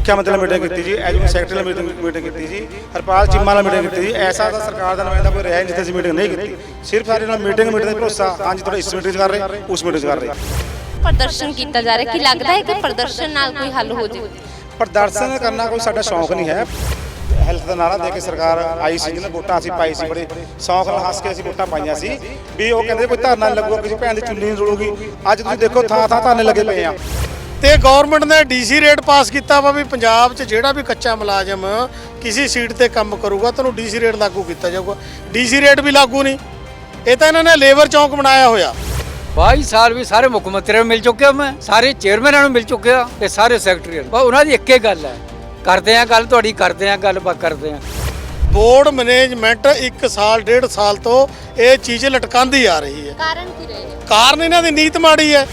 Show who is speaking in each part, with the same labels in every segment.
Speaker 1: ਸਿੱਖਿਆ ਮੰਤਰੀ ਨਾਲ ਮੀਟਿੰਗ ਕੀਤੀ ਜੀ ਐਜੂਕੇਸ਼ਨ ਸੈਕਟਰੀ ਨਾਲ ਮੀਟਿੰਗ ਕੀਤੀ ਜੀ ਹਰਪਾਲ ਚੀਮਾ ਨਾਲ ਮੀਟਿੰਗ ਕੀਤੀ ਜੀ। ਐਸਾ ਤਾਂ ਸਰਕਾਰ ਦਾ ਨੁਮਾਇੰਦਾ ਕੋਈ ਰਿਹਾ ਨਹੀਂ ਜਿੱਥੇ ਅਸੀਂ ਮੀਟਿੰਗ ਨਹੀਂ ਕੀਤੀ। ਸਿਰਫ ਸਾਡੇ ਨਾਲ ਮੀਟਿੰਗ ਮੀਟਿੰਗ ਦਾ ਭਰੋਸਾ ਹਾਂਜੀ ਤੁਹਾਡਾ ਇਸ ਮੀਟਿੰਗ 'ਚ ਕਰ ਰਹੇ ਉਸ ਮੀਟਿੰਗ 'ਚ ਕਰ ਰਹੇ।
Speaker 2: ਪ੍ਰਦਰਸ਼ਨ ਕੀਤਾ ਜਾ ਰਿਹਾ ਕੀ ਲੱਗਦਾ ਹੈ ਕਿ ਪ੍ਰਦਰਸ਼ਨ ਨਾਲ ਕੋਈ ਹੱਲ ਹੋ ਜੇ?
Speaker 1: ਪ੍ਰਦਰਸ਼ਨ ਕਰਨਾ ਕੋਈ ਸਾਡਾ ਸ਼ੌਂਕ ਨਹੀਂ ਹੈ। ਹੈਲਥ ਦਾ ਨਾਰਾ ਦੇ ਕੇ ਸਰਕਾਰ ਆਈ ਸੀ ਜਿਹਨਾਂ ਵੋਟਾਂ ਅਸੀਂ ਪਾਈ ਸੀ ਬੜੇ ਸ਼ੌਂਕ ਨਾਲ ਹੱਸ ਕੇ ਅਸੀਂ ਵੋਟਾਂ ਪਾਈਆਂ ਸੀ। ਵੀ ਉਹ ਕਹਿੰਦੇ ਕੋਈ ਧਰਨਾ ਲੱਗੂਗਾ ਕਿਸੇ ਭੈਣ ਦੀ ਚੁੰਨੀ ਨਹੀਂ ਰੁਲੂਗੀ ਅੱਜ ਤੁਸੀਂ ਦੇਖੋ ਥਾਂ ਥਾਂ ਧਰਨੇ ਲੱਗੇ ਪਏ ਆ।
Speaker 3: ਤੇ ਗਵਰਨਮੈਂਟ ਨੇ ਡੀਸੀ ਰੇਟ ਪਾਸ ਕੀਤਾ ਵਾ ਵੀ ਪੰਜਾਬ 'ਚ ਜਿਹੜਾ ਵੀ ਕੱਚਾ ਮੁਲਾਜ਼ਮ ਕਿਸੇ ਸੀਟ ਤੇ ਕੰਮ ਕਰੂਗਾ ਤੁਹਾਨੂੰ ਡੀਸੀ ਰੇਟ ਲਾਗੂ ਕੀਤਾ ਜਾਊਗਾ। ਡੀਸੀ ਰੇਟ ਵੀ ਲਾਗੂ ਨਹੀਂ। ਇਹ ਤਾਂ ਇਹਨਾਂ ਨੇ ਲੇਬਰ ਚੌਂਕ ਬਣਾਇਆ ਹੋਇਆ।
Speaker 4: 22 ਸਾਲ ਵੀ ਸਾਰੇ ਮੁੱਖ ਮੰਤਰੀਆਂ ਨੂੰ ਮਿਲ ਚੁੱਕਿਆ ਮੈਂ ਸਾਰੇ ਚੇਅਰਮੈਨਾਂ ਨੂੰ ਮਿਲ ਚੁੱਕਿਆ ਤੇ ਸਾਰੇ ਸੈਕਟਰੀਆਂ ਨੂੰ ਬਸ ਉਹਨਾਂ ਦੀ ਇੱਕੇ ਗੱਲ ਹੈ। ਕਰਦੇ ਆ ਗੱਲ ਤੁਹਾਡੀ ਕਰਦੇ ਆ ਗੱਲ ਬਸ ਕਰਦੇ ਆ
Speaker 3: ਬੋਰਡ ਮੈਨੇਜਮੈਂਟ 1 ਸਾਲ ਡੇਢ ਸਾਲ ਤੋਂ ਇਹ ਚੀਜ਼ ਲਟਕਾਉਂਦੀ ਆ ਰਹੀ ਹੈ।
Speaker 2: ਕਾਰਨ ਕੀ ਰਹੇ?
Speaker 3: ਕਾਰਨ ਇਹਨਾਂ ਦੀ ਨੀਤ ਮਾੜੀ ਹੈ।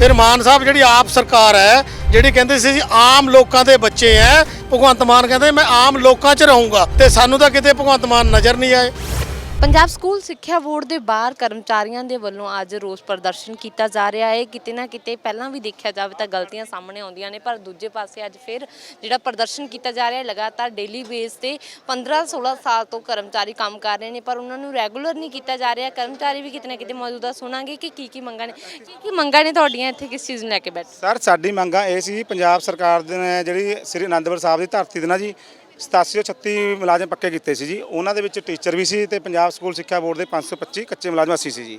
Speaker 3: ਫਿਰ ਮਾਨ ਸਾਹਿਬ ਜਿਹੜੀ ਆਪ ਸਰਕਾਰ ਹੈ, ਜਿਹੜੀ ਕਹਿੰਦੇ ਸੀ ਜੀ, ਆਮ ਲੋਕਾਂ ਦੇ ਬੱਚੇ ਐ ਭਗਵੰਤ ਮਾਨ ਕਹਿੰਦੇ, ਮੈਂ ਆਮ ਲੋਕਾਂ 'ਚ ਰਹੂੰਗਾ। ਤੇ ਸਾਨੂੰ ਤਾਂ ਕਿਤੇ ਭਗਵੰਤ ਮਾਨ ਨਜ਼ਰ ਨਹੀਂ ਆਏ।
Speaker 2: ਪੰਜਾਬ ਸਕੂਲ ਸਿੱਖਿਆ ਬੋਰਡ ਦੇ ਬਾਹਰ ਕਰਮਚਾਰੀਆਂ ਦੇ ਵੱਲੋਂ ਅੱਜ ਰੋਸ ਪ੍ਰਦਰਸ਼ਨ ਕੀਤਾ ਜਾ ਰਿਹਾ ਹੈ। ਕਿਤੇ ਨਾ ਕਿਤੇ ਪਹਿਲਾਂ ਵੀ ਦੇਖਿਆ ਜਾਵੇ ਤਾਂ ਗਲਤੀਆਂ ਸਾਹਮਣੇ ਆਉਂਦੀਆਂ ਨੇ, ਪਰ ਦੂਜੇ ਪਾਸੇ ਅੱਜ ਫਿਰ ਜਿਹੜਾ ਪ੍ਰਦਰਸ਼ਨ ਕੀਤਾ ਜਾ ਰਿਹਾ ਹੈ, ਲਗਾਤਾਰ ਡੇਲੀ ਬੇਸ ਤੇ 15-16 ਸਾਲ ਤੋਂ ਕਰਮਚਾਰੀ ਕੰਮ ਕਰ ਰਹੇ ਨੇ, ਪਰ ਉਹਨਾਂ ਨੂੰ ਰੈਗੂਲਰ ਨਹੀਂ ਕੀਤਾ ਜਾ ਰਿਹਾ। ਕਰਮਚਾਰੀ ਵੀ ਕਿਤੇ ਨਾ ਕਿਤੇ ਮੌਜੂਦਾ ਸੁਣਾਂਗੇ ਕਿ ਕੀ ਕੀ ਮੰਗਾਂ ਨੇ, ਕੀ ਕੀ ਮੰਗਾਂ ਨੇ ਤੁਹਾਡੀਆਂ ਇੱਥੇ ਕਿਸ ਚੀਜ਼ ਨੂੰ ਲੈ ਕੇ ਬੈਠੇ?
Speaker 1: ਸਰ ਸਾਡੀ ਮੰਗਾਂ ਇਹ ਸੀ ਪੰਜਾਬ ਸਰਕਾਰ ਦੇ ਜਿਹੜੀ ਸ੍ਰੀ ਅਨੰਦਪੁਰ ਸਾਹਿਬ ਦੀ ਧਰਤੀ ਦੇ ਨਾ ਜੀ 8736 ਮੁਲਾਜ਼ਮ ਪੱਕੇ ਕੀਤੇ ਸੀ ਜੀ। ਉਹਨਾਂ ਦੇ ਵਿੱਚ ਟੀਚਰ ਵੀ ਸੀ ਤੇ ਪੰਜਾਬ ਸਕੂਲ ਸਿੱਖਿਆ ਬੋਰਡ ਦੇ 525 ਕੱਚੇ ਮੁਲਾਜ਼ਮ ਅਸੀਂ ਸੀ ਜੀ।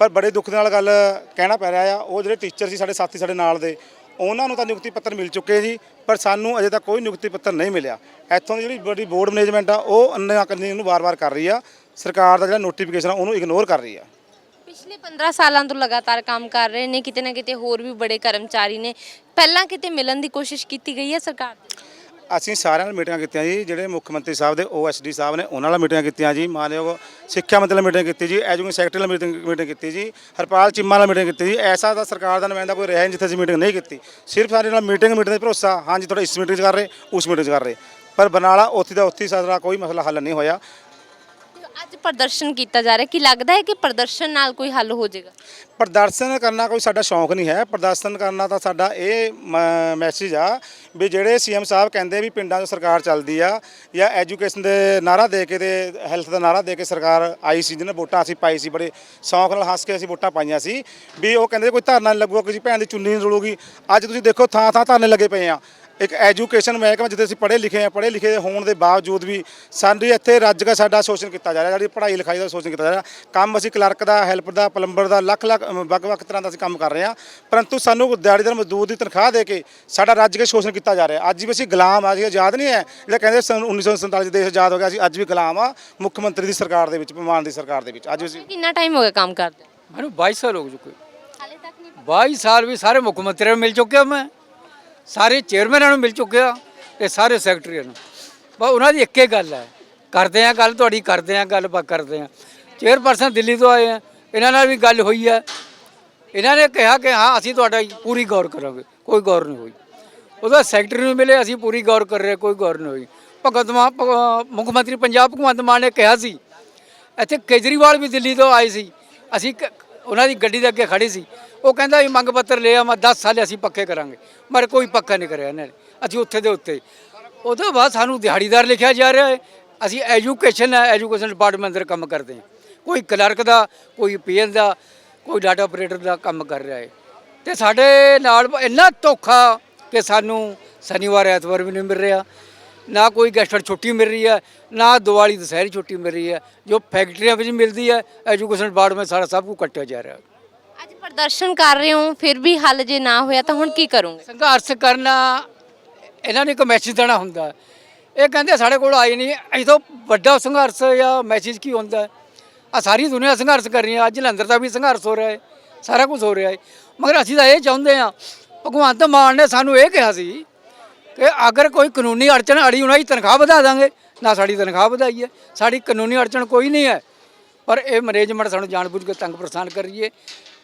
Speaker 1: ਪਰ ਬੜੇ ਦੁੱਖ ਨਾਲ ਗੱਲ ਕਹਿਣਾ ਪੈ ਰਿਹਾ ਆ, ਉਹ ਜਿਹੜੇ ਟੀਚਰ ਸੀ ਸਾਡੇ ਸਾਥੀ ਸਾਡੇ ਨਾਲ ਦੇ, ਉਹਨਾਂ ਨੂੰ ਤਾਂ ਨਿਯੁਕਤੀ ਪੱਤਰ ਮਿਲ ਚੁੱਕੇ ਜੀ, ਪਰ ਸਾਨੂੰ ਅਜੇ ਤੱਕ ਕੋਈ ਨਿਯੁਕਤੀ ਪੱਤਰ ਨਹੀਂ ਮਿਲਿਆ। ਇੱਥੋਂ ਦੀ ਜਿਹੜੀ ਬੜੀ ਬੋਰਡ ਮੈਨੇਜਮੈਂਟ ਆ, ਉਹ ਅੰਨਾ ਕੰਨੀ ਨੂੰ ਵਾਰ-ਵਾਰ ਕਰ ਰਹੀ ਆ। ਸਰਕਾਰ ਦਾ ਜਿਹੜਾ ਨੋਟੀਫਿਕੇਸ਼ਨ ਆ, ਉਹਨੂੰ ਇਗਨੋਰ ਕਰ ਰਹੀ ਆ।
Speaker 2: ਪਿਛਲੇ 15 ਸਾਲਾਂ ਤੋਂ ਲਗਾਤਾਰ ਕੰਮ ਕਰ ਰਹੇ ਨੇ, ਕਿਤੇ ਨਾ ਕਿਤੇ ਹੋਰ ਵੀ ਬੜੇ ਕਰਮਚਾਰੀ ਨੇ। ਪਹਿਲਾਂ ਕਿਤੇ ਮਿਲਣ ਦੀ ਕੋਸ਼ਿਸ਼ ਕੀਤੀ ਗਈ ਹੈ ਸਰਕਾਰ ਦੀ
Speaker 1: ਅਸੀਂ ਸਾਰਿਆਂ ਨਾਲ ਮੀਟਿੰਗਾਂ ਕੀਤੀਆਂ ਜੀ, ਜਿਹੜੇ ਮੁੱਖ ਮੰਤਰੀ ਸਾਹਿਬ ਦੇ ਓਐਸਡੀ ਸਾਹਿਬ ਨੇ, ਉਹਨਾਂ ਨਾਲ ਮੀਟਿੰਗਾਂ ਕੀਤੀਆਂ ਜੀ, ਮਾਨਯੋਗ ਸਿੱਖਿਆ ਮੰਤਰੀ ਨਾਲ ਮੀਟਿੰਗ ਕੀਤੀ ਜੀ, ਐਜੂਕੇਸ਼ਨ ਸੈਕਟਰੀ ਨਾਲ ਮੀਟਿੰਗ ਮੀਟਿੰਗ ਕੀਤੀ ਜੀ, ਹਰਪਾਲ ਚੀਮਾ ਨਾਲ ਮੀਟਿੰਗ ਕੀਤੀ ਜੀ, ਐਸਾ ਤਾਂ ਸਰਕਾਰ ਦਾ ਨੁਮਾਇੰਦਾ ਕੋਈ ਰਿਹਾ ਨਹੀਂ ਜਿੱਥੇ ਅਸੀਂ ਮੀਟਿੰਗ ਨਹੀਂ ਕੀਤੀ। ਸਿਰਫ ਸਾਡੇ ਨਾਲ ਮੀਟਿੰਗ ਮੀਟਿੰਗ ਦਾ ਭਰੋਸਾ, ਹਾਂਜੀ, ਤੁਹਾਡਾ ਇਸ ਮੀਟਿੰਗ 'ਚ ਕਰ ਰਹੇ, ਉਸ ਮੀਟਿੰਗ 'ਚ ਕਰ ਰਹੇ। ਪਰ ਬਨਾਲਾ, ਉੱਥੇ ਦਾ ਉੱਥੇ ਹੀ ਸਾਡਾ ਕੋਈ ਮਸਲਾ ਹੱਲ ਨਹੀਂ ਹੋਇਆ।
Speaker 2: ਅੱਜ ਪ੍ਰਦਰਸ਼ਨ ਕੀਤਾ ਜਾ ਰਿਹਾ, ਕੀ ਲੱਗਦਾ ਹੈ ਕਿ ਪ੍ਰਦਰਸ਼ਨ ਨਾਲ ਕੋਈ ਹੱਲ ਹੋ ਜਾਏਗਾ?
Speaker 1: ਪ੍ਰਦਰਸ਼ਨ ਕਰਨਾ ਕੋਈ ਸਾਡਾ ਸ਼ੌਂਕ ਨਹੀਂ ਹੈ। ਪ੍ਰਦਰਸ਼ਨ ਕਰਨਾ ਤਾਂ ਸਾਡਾ ਇਹ ਮੈਸੇਜ ਆ ਵੀ ਜਿਹੜੇ ਸੀਐਮ ਸਾਹਿਬ ਕਹਿੰਦੇ ਵੀ ਪਿੰਡਾਂ 'ਚ ਸਰਕਾਰ ਚੱਲਦੀ ਆ ਜਾਂ ਐਜੂਕੇਸ਼ਨ ਦੇ ਨਾਰਾ ਦੇ ਕੇ ਤੇ ਹੈਲਥ ਦਾ ਨਾਰਾ ਦੇ ਕੇ ਸਰਕਾਰ ਆਈ ਸੀ, ਜਿਹਨੇ ਵੋਟਾਂ ਅਸੀਂ ਪਾਈ ਸੀ, ਬੜੇ ਸ਼ੌਂਕ ਨਾਲ ਹੱਸ ਕੇ ਅਸੀਂ ਵੋਟਾਂ ਪਾਈਆਂ ਸੀ, ਵੀ ਉਹ ਕਹਿੰਦੇ ਕੋਈ ਧਰਨਾ ਨਹੀਂ ਲੱਗੂਗਾ, ਕਿਸੇ ਭੈਣ ਦੀ ਚੁੰਨੀ ਨਹੀਂ ਰੁਲੂਗੀ। ਅੱਜ ਤੁਸੀਂ ਦੇਖੋ ਥਾਂ ਥਾਂ ਧਰਨੇ ਲੱਗੇ ਪਏ ਆ। ਇੱਕ ਐਜੂਕੇਸ਼ਨ ਮਹਿਕਮਾ ਜਿੱਥੇ ਅਸੀਂ ਪੜ੍ਹੇ ਲਿਖੇ ਆ ਪੜ੍ਹੇ ਲਿਖੇ ਹੋਣ ਦੇ ਬਾਵਜੂਦ ਵੀ ਸਾਡੀ ਇੱਥੇ ਰੱਜ ਕੇ ਸਾਡਾ ਸ਼ੋਸ਼ਣ ਕੀਤਾ ਜਾ ਰਿਹਾ ਜਿਹੜੀ ਪੜ੍ਹਾਈ ਲਿਖਾਈ ਦਾ ਸ਼ੋਸ਼ਣ ਕੀਤਾ ਜਾ ਰਿਹਾ। ਕੰਮ ਅਸੀਂ ਕਲਰਕ ਦਾ ਹੈਲਪਰ ਦਾ ਪਲੰਬਰ ਦਾ ਲੱਖ ਲੱਖ ਵੱਖ-ਵੱਖ ਤਰ੍ਹਾਂ ਦਾ ਅਸੀਂ ਕੰਮ ਕਰ ਰਹੇ ਹਾਂ। ਪਰੰਤੂ ਸਾਨੂੰ ਦਿਹਾੜੀਦਾਰ ਮਜ਼ਦੂਰ ਦੀ ਤਨਖਾਹ ਦੇ ਕੇ ਸਾਡਾ ਰੱਜ ਕੇ ਸ਼ੋਸ਼ਣ ਕੀਤਾ ਜਾ ਰਿਹਾ। ਅੱਜ ਵੀ ਅਸੀਂ ਗੁਲਾਮ ਆ ਜੀ ਆਜ਼ਾਦ ਨਹੀਂ ਹੈ ਜਿਹੜਾ ਕਹਿੰਦੇ ਸਨ 1947 ਚ ਦੇਸ਼ ਆਜ਼ਾਦ ਹੋ ਗਿਆ ਅਸੀਂ ਅੱਜ ਵੀ ਗੁਲਾਮ ਆ ਮੁੱਖ ਮੰਤਰੀ ਦੀ ਸਰਕਾਰ ਦੇ ਵਿੱਚ ਭਗਵਾਨ ਦੀ ਸਰਕਾਰ ਦੇ ਵਿੱਚ। ਅੱਜ ਵੀ ਅਸੀਂ
Speaker 2: ਕਿੰਨਾ ਟਾਈਮ ਹੋ ਗਿਆ ਕੰਮ ਕਰਦੇ?
Speaker 4: ਮੈਨੂੰ 22 ਸਾਲ ਹੋ ਚੁੱਕੇ
Speaker 2: ਹਾਲੇ ਤੱਕ ਨਹੀਂ
Speaker 4: 22 ਸਾਲ ਵੀ ਸਾਰੇ ਮੁੱਖ ਮੰਤਰੀਆਂ ਨੂੰ ਮਿਲ ਚੁੱਕਿਆ ਮੈਂ। ਸਾਰੇ ਚੇਅਰਮੈਨਾਂ ਨੂੰ ਮਿਲ ਚੁੱਕਿਆ ਤੇ ਸਾਰੇ ਸੈਕਟਰੀਆਂ ਨੂੰ। ਬਸ ਉਹਨਾਂ ਦੀ ਇੱਕੇ ਗੱਲ ਹੈ। ਕਰਦੇ ਆ ਗੱਲ, ਤੁਹਾਡੀ ਕਰਦੇ ਆ ਗੱਲ ਬਾ ਕਰਦੇ ਆ। ਚੇਅਰਪਰਸਨ ਦਿੱਲੀ ਤੋਂ ਆਏ ਆ। ਇਹਨਾਂ ਨਾਲ ਵੀ ਗੱਲ ਹੋਈ ਹੈ। ਇਹਨਾਂ ਨੇ ਕਿਹਾ ਕਿ ਹਾਂ, ਅਸੀਂ ਤੁਹਾਡਾ ਪੂਰੀ ਗੌਰ ਕਰਾਂਗੇ। ਕੋਈ ਗੌਰ ਨਹੀਂ ਹੋਈ। ਉਹਦਾ ਸੈਕਟਰੀ ਨੂੰ ਮਿਲੇ, ਅਸੀਂ ਪੂਰੀ ਗੌਰ ਕਰ ਰਹੇ ਕੋਈ ਗੌਰ ਨਹੀਂ ਹੋਈ। ਭਗਤ ਮਾਨ, ਭਗ- ਮੁੱਖ ਮੰਤਰੀ ਪੰਜਾਬ ਭਗਵੰਤ ਮਾਨ ਨੇ ਕਿਹਾ ਸੀ, ਇੱਥੇ ਕੇਜਰੀਵਾਲ ਵੀ ਦਿੱਲੀ ਤੋਂ ਆਏ ਸੀ। ਅਸੀਂ ਕ- ਉਹਨਾਂ ਦੀ ਗੱਡੀ ਦੇ ਅੱਗੇ ਖੜੇ ਸੀ। ਉਹ ਕਹਿੰਦਾ ਵੀ ਮੰਗ ਪੱਤਰ ਲਿਆ ਆ, ਮੈਂ 10 ਸਾਲ ਅਸੀਂ ਪੱਕੇ ਕਰਾਂਗੇ। ਪਰ ਕੋਈ ਪੱਕਾ ਨਹੀਂ ਕਰਿਆ ਇਹਨਾਂ ਨੇ। ਅਸੀਂ ਉੱਥੇ ਦੇ ਉੱਤੇ। ਉਹ ਤੋਂ ਬਾਅਦ ਸਾਨੂੰ ਦਿਹਾੜੀਦਾਰ ਲਿਖਿਆ ਜਾ ਰਿਹਾ ਹੈ। ਅਸੀਂ ਐਜੂਕੇਸ਼ਨ ਹੈ ਐਜੂਕੇਸ਼ਨ ਡਿਪਾਰਟਮੈਂਟ ਅੰਦਰ ਕੰਮ ਕਰਦੇ ਹਾਂ। ਕੋਈ ਕਲਰਕ ਦਾ, ਕੋਈ ਪੀਐਨ ਦਾ, ਕੋਈ ਡਾਟਾ ਆਪਰੇਟਰ ਦਾ ਕੰਮ ਕਰ ਰਿਹਾ ਹੈ। ਤੇ ਸਾਡੇ ਨਾਲ ਇੰਨਾ ਧੋਖਾ ਕਿ ਸਾਨੂੰ ਸ਼ਨੀਵਾਰ, ਐਤਵਾਰ ਵੀ ਨਹੀਂ ਮਿਲ ਰਿਹਾ। ਨਾ ਕੋਈ ਗੈਸਟਰ ਛੁੱਟੀ ਮਿਲ ਰਹੀ ਹੈ ਨਾ ਦੀਵਾਲੀ ਦੁਸਹਿਰੀ ਛੁੱਟੀ ਮਿਲ ਰਹੀ ਹੈ ਜੋ ਫੈਕਟਰੀਆਂ ਵਿੱਚ ਮਿਲਦੀ ਹੈ ਐਜੂਕੇਸ਼ਨ ਡਿਪਾਰਟਮੈਂਟ ਸਾਰਾ ਸਭ ਕੁਝ ਕੱਟਿਆ ਜਾ ਰਿਹਾ। ਹੈ
Speaker 2: ਅੱਜ ਪ੍ਰਦਰਸ਼ਨ ਕਰ ਰਹੇ ਹੋ ਫਿਰ ਵੀ ਹੱਲ ਜੇ ਨਾ ਹੋਇਆ ਤਾਂ ਹੁਣ ਕੀ ਕਰੋਗੇ?
Speaker 4: ਸੰਘਰਸ਼ ਕਰਨਾ ਇਹਨਾਂ ਨੇ ਇੱਕ ਮੈਸੇਜ ਦੇਣਾ ਹੁੰਦਾ ਇਹ ਕਹਿੰਦੇ ਸਾਡੇ ਕੋਲ ਆਏ ਨਹੀਂ ਇਹ ਤੋਂ ਵੱਡਾ ਸੰਘਰਸ਼ ਜਾਂ ਮੈਸੇਜ ਕੀ ਹੁੰਦਾ ਆ ਸਾਰੀ ਦੁਨੀਆ ਸੰਘਰਸ਼ ਕਰ ਰਹੀ ਹੈ ਅੱਜ ਜਲੰਧਰ ਦਾ ਵੀ ਸੰਘਰਸ਼ ਹੋ ਰਿਹਾ ਹੈ ਸਾਰਾ ਕੁਝ ਹੋ ਰਿਹਾ ਹੈ। ਮਗਰ ਅਸੀਂ ਤਾਂ ਇਹ ਚਾਹੁੰਦੇ ਆ ਭਗਵੰਤ ਮਾਨ ਨੇ ਸਾਨੂੰ ਇਹ ਕਿਹਾ ਸੀ ਕਿ ਅਗਰ ਕੋਈ ਕਾਨੂੰਨੀ ਅੜਚਨ ਅੜੀ ਉਹਨਾਂ ਦੀ ਤਨਖਾਹ ਵਧਾ ਦਾਂਗੇ। ਨਾ ਸਾਡੀ ਤਨਖਾਹ ਵਧਾਈ ਹੈ। ਸਾਡੀ ਕਾਨੂੰਨੀ ਅੜਚਨ ਕੋਈ ਨਹੀਂ ਹੈ। ਪਰ ਇਹ ਮੈਨੇਜਮੈਂਟ ਸਾਨੂੰ ਜਾਣਬੁੱਝ ਕੇ ਤੰਗ ਪਰੇਸ਼ਾਨ ਕਰ ਰਹੀ ਹੈ।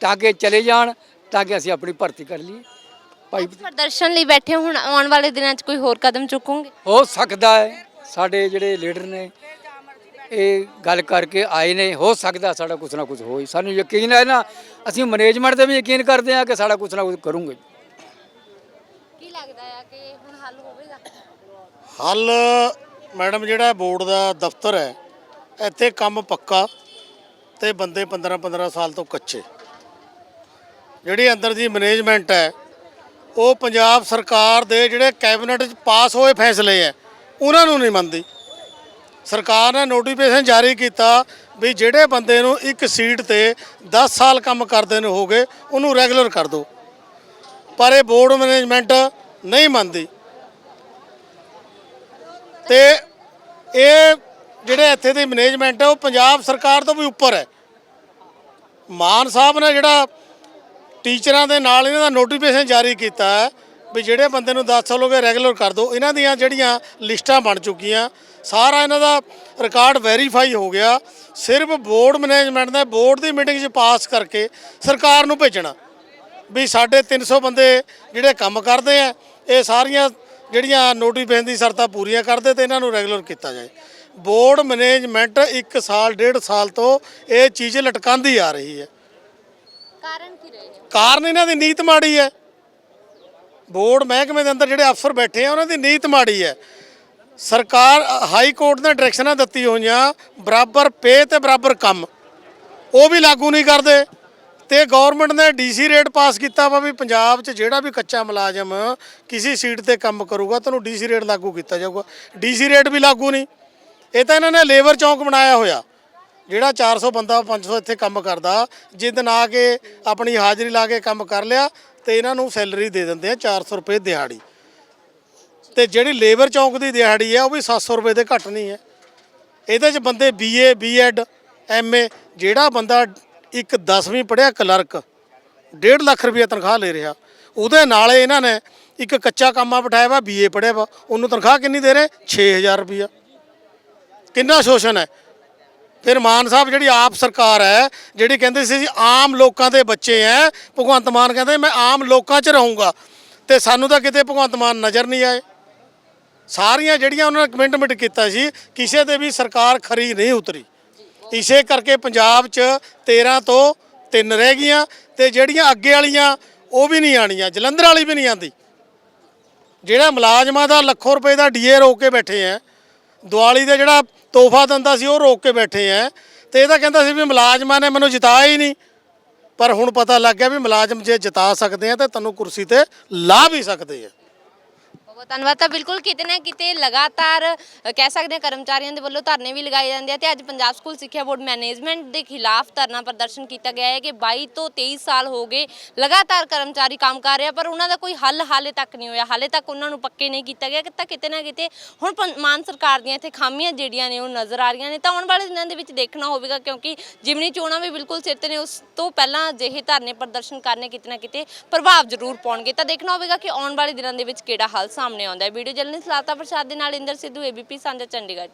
Speaker 4: ਤਾਂ ਕਿ ਚਲੇ ਜਾਣ ਤਾਂ ਕਿ ਅਸੀਂ ਆਪਣੀ ਭਰਤੀ ਕਰ ਲਈਏ। ਭਾਈ
Speaker 2: ਪ੍ਰਦਰਸ਼ਨ ਲਈ ਬੈਠੇ ਹੁਣ ਆਉਣ ਵਾਲੇ ਦਿਨਾਂ 'ਚ ਕੋਈ ਹੋਰ ਕਦਮ ਚੁੱਕੋਗੇ?
Speaker 4: ਹੋ ਸਕਦਾ ਹੈ। ਸਾਡੇ ਜਿਹੜੇ ਲੀਡਰ ਨੇ ਇਹ ਗੱਲ ਕਰਕੇ ਆਏ ਨੇ। ਹੋ ਸਕਦਾ ਸਾਡਾ ਕੁਝ ਨਾ ਕੁਝ ਹੋਈ ਸਾਨੂੰ ਯਕੀਨ ਹੈ ਨਾ ਅਸੀਂ ਮੈਨੇਜਮੈਂਟ ਤੇ ਵੀ ਯਕੀਨ ਕਰਦੇ ਹਾਂ ਕਿ ਸਾਡਾ ਕੁਝ ਨਾ ਕੁਝ ਕਰੂੰਗੇ
Speaker 2: ਕੀ ਲੱਗਦਾ ਹੈ ਕਿ ਹੁਣ ਹੱਲ ਹੋਵੇਗਾ
Speaker 3: ਹੱਲ ਮੈਡਮ ਜਿਹੜਾ ਬੋਰਡ ਦਾ ਦਫ਼ਤਰ ਹੈ, ਇੱਥੇ ਕੰਮ ਪੱਕਾ ਤੇ ਬੰਦੇ 15 15 ਸਾਲ ਤੋਂ ਕੱਚੇ। ਜਿਹੜੀ ਅੰਦਰ ਦੀ ਮੈਨੇਜਮੈਂਟ ਹੈ, ਉਹ ਪੰਜਾਬ ਸਰਕਾਰ ਦੇ ਜਿਹੜੇ ਕੈਬਨਿਟ 'ਚ ਪਾਸ ਹੋਏ ਫੈਸਲੇ ਹੈ, ਉਹਨਾਂ ਨੂੰ ਨਹੀਂ ਮੰਨਦੀ। ਸਰਕਾਰ ਨੇ ਨੋਟੀਫਿਕੇਸ਼ਨ ਜਾਰੀ ਕੀਤਾ ਵੀ ਜਿਹੜੇ ਬੰਦੇ ਨੂੰ ਇੱਕ ਸੀਟ ਤੇ 10 ਸਾਲ ਕੰਮ ਕਰਦੇ ਨੇ ਹੋ ਗਏ ਉਹਨੂੰ ਰੈਗੂਲਰ ਕਰ ਦਿਓ। ਪਰ ਇਹ ਬੋਰਡ ਮੈਨੇਜਮੈਂਟ ਨਹੀਂ ਮੰਨਦੀ। ਤੇ ਇਹ ਜਿਹੜੇ ਇੱਥੇ ਦੀ ਮੈਨੇਜਮੈਂਟ ਹੈ, ਉਹ ਪੰਜਾਬ ਸਰਕਾਰ ਤੋਂ ਵੀ ਉੱਪਰ ਹੈ। ਮਾਨ ਸਾਹਿਬ ਨੇ ਜਿਹੜਾ ਟੀਚਰਾਂ ਦੇ ਨਾਲ ਇਹਨਾਂ ਦਾ ਨੋਟੀਫਿਕੇਸ਼ਨ ਜਾਰੀ ਕੀਤਾ ਹੈ ਵੀ ਜਿਹੜੇ ਬੰਦੇ ਨੂੰ 10 ਸਾਲ ਹੋ ਗਏ ਰੈਗੂਲਰ ਕਰ ਦਿਓ ਇਹਨਾਂ ਦੀਆਂ ਜਿਹੜੀਆਂ ਲਿਸਟਾਂ ਬਣ ਚੁੱਕੀਆਂ, ਸਾਰਾ ਇਹਨਾਂ ਦਾ ਰਿਕਾਰਡ ਵੈਰੀਫਾਈ ਹੋ ਗਿਆ। ਸਿਰਫ ਬੋਰਡ ਮੈਨੇਜਮੈਂਟ ਨੇ ਬੋਰਡ ਦੀ ਮੀਟਿੰਗ 'ਚ ਪਾਸ ਕਰਕੇ ਸਰਕਾਰ ਨੂੰ ਭੇਜਣਾ ਵੀ ਸਾਡੇ 300 ਬੰਦੇ ਜਿਹੜੇ ਕੰਮ ਕਰਦੇ ਆ, ਇਹ ਸਾਰੀਆਂ ਜਿਹੜੀਆਂ ਨੋਟੀਫਿਕੇਸ਼ਨ ਦੀ ਸ਼ਰਤਾਂ ਪੂਰੀਆਂ ਕਰਦੇ ਤੇ ਇਹਨਾਂ ਨੂੰ ਰੈਗੂਲਰ ਕੀਤਾ ਜਾਏ। ਬੋਰਡ ਮੈਨੇਜਮੈਂਟ 1 ਸਾਲ ਡੇਢ ਸਾਲ ਤੋਂ ਇਹ ਚੀਜ਼ ਲਟਕਾਉਂਦੀ ਆ ਰਹੀ ਹੈ।
Speaker 2: ਕਾਰਨ ਕੀ ਰਹੇ ਨੇ?
Speaker 3: ਕਾਰਨ ਇਹਨਾਂ ਦੀ ਨੀਤ ਮਾੜੀ ਹੈ। ਬੋਰਡ ਮਹਿਕਮੇ ਦੇ ਅੰਦਰ ਜਿਹੜੇ ਅਫਸਰ ਬੈਠੇ ਆ ਉਹਨਾਂ ਦੀ ਨੀਤ ਮਾੜੀ ਹੈ। ਸਰਕਾਰ ਹਾਈ ਕੋਰਟ ਨੇ ਡਾਇਰੈਕਸ਼ਨਾਂ ਦਿੱਤੀ ਹੋਈਆਂ ਬਰਾਬਰ ਪੇ ਤੇ ਬਰਾਬਰ ਕੰਮ। ਉਹ ਵੀ ਲਾਗੂ ਨਹੀਂ ਕਰਦੇ। ਤੇ ਗਵਰਨਮੈਂਟ ਨੇ ਡੀਸੀ ਰੇਟ ਪਾਸ ਕੀਤਾ ਵਾ ਵੀ ਪੰਜਾਬ 'ਚ ਜਿਹੜਾ ਵੀ ਕੱਚਾ ਮੁਲਾਜ਼ਮ ਕਿਸੇ ਸੀਟ ਤੇ ਕੰਮ ਕਰੂਗਾ ਤੁਹਾਨੂੰ ਡੀਸੀ ਰੇਟ ਲਾਗੂ ਕੀਤਾ ਜਾਊਗਾ। ਡੀਸੀ ਰੇਟ ਵੀ ਲਾਗੂ ਨਹੀਂ। ਇਹ ਤਾਂ ਇਹਨਾਂ ਨੇ ਲੇਬਰ ਚੌਂਕ ਬਣਾਇਆ ਹੋਇਆ। ਜਿਹੜਾ 400 ਬੰਦਾ 500 ਇੱਥੇ ਕੰਮ ਕਰਦਾ ਜਿਸ ਦਿਨ ਆ ਕੇ ਆਪਣੀ ਹਾਜ਼ਰੀ ਲਾ ਕੇ ਕੰਮ ਕਰ ਲਿਆ ਤੇ ਇਹਨਾਂ ਨੂੰ ਸੈਲਰੀ ਦੇ ਦਿੰਦੇ ਆ 400 ਰੁਪਏ ਦਿਹਾੜੀ। ਤੇ ਜਿਹੜੀ ਲੇਬਰ ਚੌਂਕ ਦੀ ਦਿਹਾੜੀ ਹੈ ਉਹ ਵੀ 700 ਰੁਪਏ ਦੇ ਘੱਟ ਨਹੀਂ ਹੈ। ਇਹਦੇ 'ਚ ਬੰਦੇ ਬੀਏ ਬੀਐਡ ਐਮਏ ਜਿਹੜਾ ਬੰਦਾ ਇੱਕ 10ਵੀਂ ਪੜ੍ਹਿਆ ਕਲਰਕ 1.5 ਲੱਖ ਰੁਪਏ ਤਨਖਾਹ ਲੈ ਰਿਹਾ। ਉਹਦੇ ਨਾਲ ਇਹਨਾਂ ਨੇ ਇੱਕ ਕੱਚਾ ਕੰਮਾ ਬਿਠਾਇਆ ਵਾ, ਬੀਏ ਪੜ੍ਹਿਆ ਵਾ। ਉਹਨੂੰ ਤਨਖਾਹ ਕਿੰਨੀ ਦੇ ਰਹੇ? 6000 ਰੁਪਇਆ ਕਿੰਨਾ ਸ਼ੋਸ਼ਣ ਹੈ? ਫਿਰ ਮਾਨ ਸਾਹਿਬ ਜਿਹੜੀ ਆਪ ਸਰਕਾਰ ਹੈ, ਜਿਹੜੀ ਕਹਿੰਦੇ ਸੀ ਜੀ, ਆਮ ਲੋਕਾਂ ਦੇ ਬੱਚੇ ਐ, ਭਗਵੰਤ ਮਾਨ ਕਹਿੰਦੇ, ਮੈਂ ਆਮ ਲੋਕਾਂ 'ਚ ਰਹੂੰਗਾ। ਤੇ ਸਾਨੂੰ ਤਾਂ ਕਿਤੇ ਭਗਵੰਤ ਮਾਨ ਨਜ਼ਰ ਨਹੀਂ ਆਏ। ਸਾਰੀਆਂ ਜਿਹੜੀਆਂ ਉਹਨਾਂ ਨੇ ਕਮਿਟਮੈਂਟ ਕੀਤਾ ਸੀ, ਕਿਸੇ 'ਤੇ ਵੀ ਸਰਕਾਰ ਖਰੀ ਨਹੀਂ ਉਤਰੀ। ਇਸੇ ਕਰਕੇ ਪੰਜਾਬ 'ਚ 13 ਤੋਂ 3 ਰਹਿ ਗਈਆਂ ਤੇ ਜਿਹੜੀਆਂ ਅੱਗੇ ਵਾਲੀਆਂ, ਉਹ ਵੀ ਨਹੀਂ ਆਣੀਆਂ ਜਲੰਧਰ ਵਾਲੀ ਵੀ ਨਹੀਂ ਆਂਦੀ ਜਿਹੜਾ ਮੁਲਾਜ਼ਮਾਂ ਦਾ ਲੱਖੋਂ ਰੁਪਏ ਦਾ ਡੀਏ ਰੋਕ ਕੇ ਬੈਠੇ ਆ ਦੀਵਾਲੀ ਦਾ ਜਿਹੜਾ ਤੋਹਫਾ ਦਿੰਦਾ ਸੀ ਉਹ ਰੋਕ ਕੇ ਬੈਠੇ ਆ ਤੇ ਇਹਦਾ ਕਹਿੰਦਾ ਸੀ ਵੀ ਮੁਲਾਜ਼ਮਾਂ ਨੇ ਮੈਨੂੰ ਜਿਤਾਇਆ ਹੀ ਨਹੀਂ। ਪਰ ਹੁਣ ਪਤਾ ਲੱਗ ਗਿਆ ਵੀ ਮੁਲਾਜ਼ਮ ਜੇ ਜਿਤਾ ਸਕਦੇ ਆ ਤਾਂ ਤੈਨੂੰ ਕੁਰਸੀ ਤੇ ਲਾ ਵੀ ਸਕਦੇ ਆ
Speaker 2: ਬਹੁਤ ਧੰਨਵਾਦ। ਤਾਂ ਬਿਲਕੁਲ ਕਿਤੇ ਨਾ ਕਿਤੇ ਲਗਾਤਾਰ ਅ, ਕਹਿ ਸਕਦੇ ਹਾਂ ਕਰਮਚਾਰੀਆਂ ਦੇ ਵੱਲੋਂ ਧਰਨੇ ਵੀ ਲਗਾਏ ਜਾਂਦੇ ਆ ਤੇ ਅੱਜ ਪੰਜਾਬ ਸਕੂਲ ਸਿੱਖਿਆ ਬੋਰਡ ਮੈਨੇਜਮੈਂਟ ਦੇ ਖਿਲਾਫ ਧਰਨਾ ਪ੍ਰਦਰਸ਼ਨ ਕੀਤਾ ਗਿਆ ਹੈ ਕਿ 22 ਤੋਂ 23 ਸਾਲ ਹੋ ਗਏ ਲਗਾਤਾਰ ਕਰਮਚਾਰੀ ਕੰਮ ਕਰ ਰਿਹਾ ਪਰ ਉਹਨਾਂ ਦਾ ਕੋਈ ਹੱਲ ਹਾਲੇ ਤੱਕ ਨਹੀਂ ਹੋਇਆ। ਹਾਲੇ ਤੱਕ ਉਹਨਾਂ ਨੂੰ ਪੱਕੇ ਨਹੀਂ ਕੀਤਾ ਗਿਆ ਕਿ ਤਾਂ ਕਿਤੇ ਨਾ ਕਿਤੇ ਹੁਣ ਪੰ- ਮਾਨ ਸਰਕਾਰ ਦੀਆਂ ਇੱਥੇ ਖਾਮੀਆਂ ਜਿਹੜੀਆਂ ਨੇ ਉਹ ਨਜ਼ਰ ਆ ਰਹੀਆਂ ਨੇ। ਤਾਂ ਆਉਣ ਵਾਲੇ ਦਿਨਾਂ ਦੇ ਵਿੱਚ ਦੇਖਣਾ ਹੋਵੇਗਾ ਕਿਉਂਕਿ ਜਿਮਨੀ ਚੋਣਾਂ ਵੀ ਬਿਲਕੁਲ ਸਿਰ ਤੇ ਨੇ ਉਸ ਤੋਂ ਪਹਿਲਾਂ ਅਜਿਹੇ ਧਰਨੇ ਪ੍ਰਦਰਸ਼ਨ ਕਰਨੇ ਕਿਤੇ ਨਾ ਕਿਤੇ ਪ੍ਰਭਾਵ ਜ਼ਰੂਰ ਪਾਉਣਗੇ। ਤਾਂ ਦੇਖਣਾ ਹੋਵੇਗਾ ਕਿ ਆਉਣ ਵਾਲੇ ਦਿਨਾਂ ਦੇ ਵਿੱਚ ਕਿਹੜਾ ਹੱਲ ਸਾਹਮਣੇ ਆਉਂਦਾ ਹੈ। ਵੀਡੀਓ ਜਰਨਲਿਸਟ ਲਾਤਾ ਪ੍ਰਸਾਦ ਦੇ ਨਾਲ ਇੰਦਰ ਸਿੱਧੂ ਏਬੀਪੀ ਸਾਂਝਾ ਚੰਡੀਗੜ੍ਹ।